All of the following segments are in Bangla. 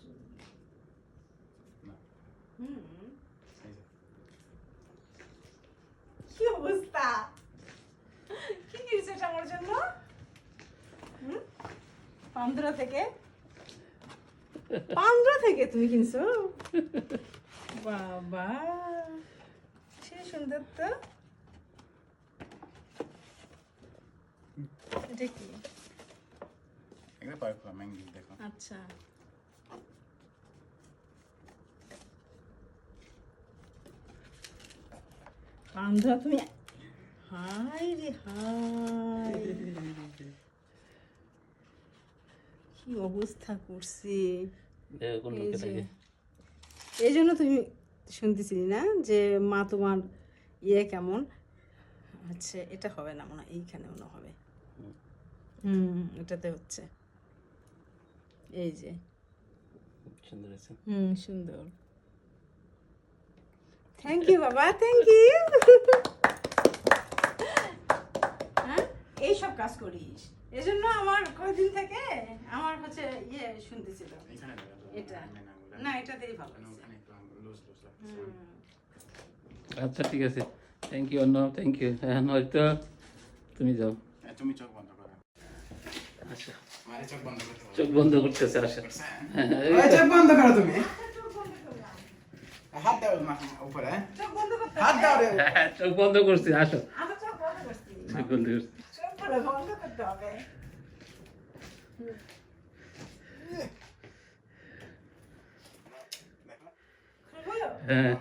যে। কি অবস্থা? কি কিনছো এটা আমার জন্য? পান্দ্রা থেকে? পান্দ্রা থেকে তুমি কিনছো? বাবা সে সুন্দর তো। এটা কি? এগুলো পারফিউম ম্যাঙ্গি দেখো। আচ্ছা। পান্দ্রা তুমি হাই রে হাই। কি অবস্থা করছে? এই জন্য তুমি শুনতেছিলি না যে মা তোমার ইয়ে কেমন? আচ্ছা এটা হবে না মনে হয় এইখানে মনে হবে। হুম এটাতে হচ্ছে। এই যে। সুন্দর আছে হুম সুন্দর। থ্যাংক ইউ বাবা থ্যাংক ইউ হ্যাঁ? এইসব কাজ করিস। এজন্য আমার কয়দিন থেকে আমার হচ্ছে ইয়ে শুনতেছিল। এটা। না, এটাতেই ভালো। আচ্ছা ঠিক আছে। থ্যাংক ইউ অন্য থ্যাংক ইউ হ্যাঁ হয়তো তুমি যাও। তুমি চোখ বন্ধ করো। আচ্ছা। চোখ বন্ধ করতেছে আসা করছে? হ্যাঁ, চোখ বন্ধ করো তুমি। হাত দাও উপরে হ্যাঁ? হাত দাও রে। হ্যাঁ, চোখ বন্ধ করছি আসো। চোখ বন্ধ করছি? হ্যাঁ।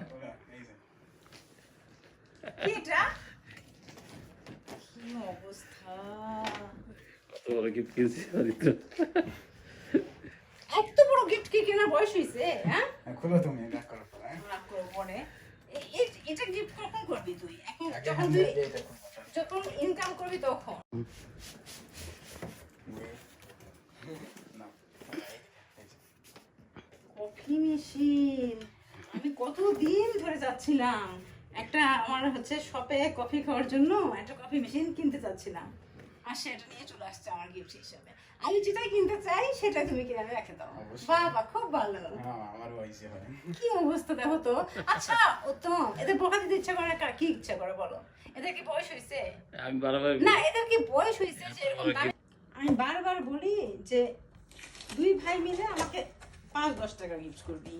এটা? কত বড় গিফট কিনছি হয়তো এত বড় গিফট কি কেনার বয়স হয়েছে হ্যাঁ? হ্যাঁ, খুলো তুমি হ্যাঁ? রাগ করব এটা গিফট কখন করবি তুই এখন যখন তুই। যখন ইনকাম করবি তখন। কফি মেশিন আমি কতদিন ধরে যাচ্ছিলাম একটা আমার হচ্ছে শপে কফি খাওয়ার জন্য একটা কফি মেশিন কিনতে চাচ্ছিলাম আর সেটা নিয়ে চলে আসছে আমার গিফট হিসাবে। আমি যেটাই কিনতে চাই সেটা তুমি কিনে রেখে দাও। বাবা খুব ভালো। হ্যাঁ, হয়েছে কি অবস্থা দেখো তো। আচ্ছা উত্তম এদের বকা দিতে ইচ্ছা করে কি ইচ্ছা করে বলো? এদের কি বয়স হয়েছে? আমি বারবার না এদের কি বয়স হয়েছে যে আমি বারবার বলি যে দুই ভাই মিলে আমাকে পাঁচ দশ টাকা গিফট করবি।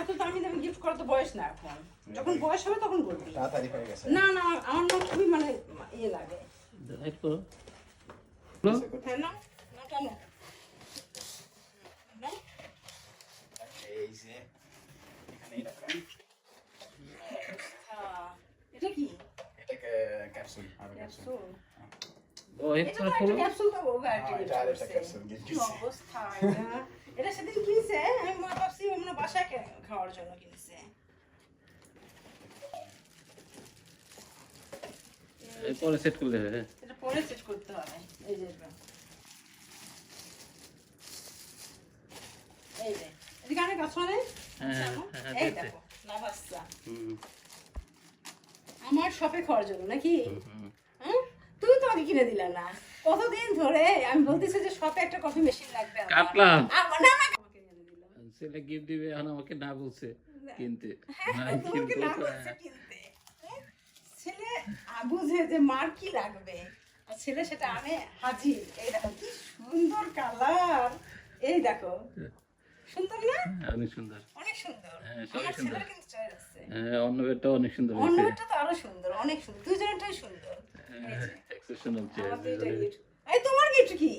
এত দামি দামি গিফট করার তো বয়স না এখন। যখন বয়স হবে তখন করবি। হয়ে না না আমার না খুবই মানে ইয়ে লাগে। লাইট করো হ্যাঁ এটা। আচ্ছা, এটা কি? এটাকে ক্যাপসুল আর ক্যাপসুল ক্যাপসুল ও এটা একটা তো একটা খোলো ক্যাপসুল তো ওগা একটা হ্যাঁ, gift এটা ক্যাপসুল কি অবস্থা এটা? সেদিন কিনছে আমি মনে ভাবছি ও বাসায় খাওয়ার জন্য কিনছে। পরে সেট হ্যাঁ। এটা পরে সেট করতে হবে এই যে এই যে এদিকে অনেক আছে না হ্যাঁ, হ্যাঁ, এই দেখো লাভাসা আমার শপে খাওয়ার জন্য নাকি? হ্যাঁ? তুমি তো আমাকে কিনে দিলে না। কতদিন ধরে আমি বলতেছি যে শপে একটা কফি মেশিন লাগবে কাটলাম। না দিলাম ছেলে গিফট দিবে এখন আমাকে না বলছে কিনতে। না হ্যাঁ, কিন্তু না বলছে কিনতে। হ্যাঁ? ছেলে আ- বুঝে যে মার কি লাগবে। আর ছেলে সেটা আনে হাজির। এই দেখো কি সুন্দর কালার। এই দেখো। সুন্দর না? হ্যাঁ, অনেক সুন্দর। অনেক সুন্দর। হ্যাঁ, আমার ছেলের কিন্তু চয়েস আছে। হ্যাঁ অন্য বেডটা অনেক সুন্দর হয়েছে। অন্যটা তো আরও সুন্দর অনেক সুন্দর। দুজনেরটাই সুন্দর। এক্সেপশনাল। এই তোমার গিফট কি?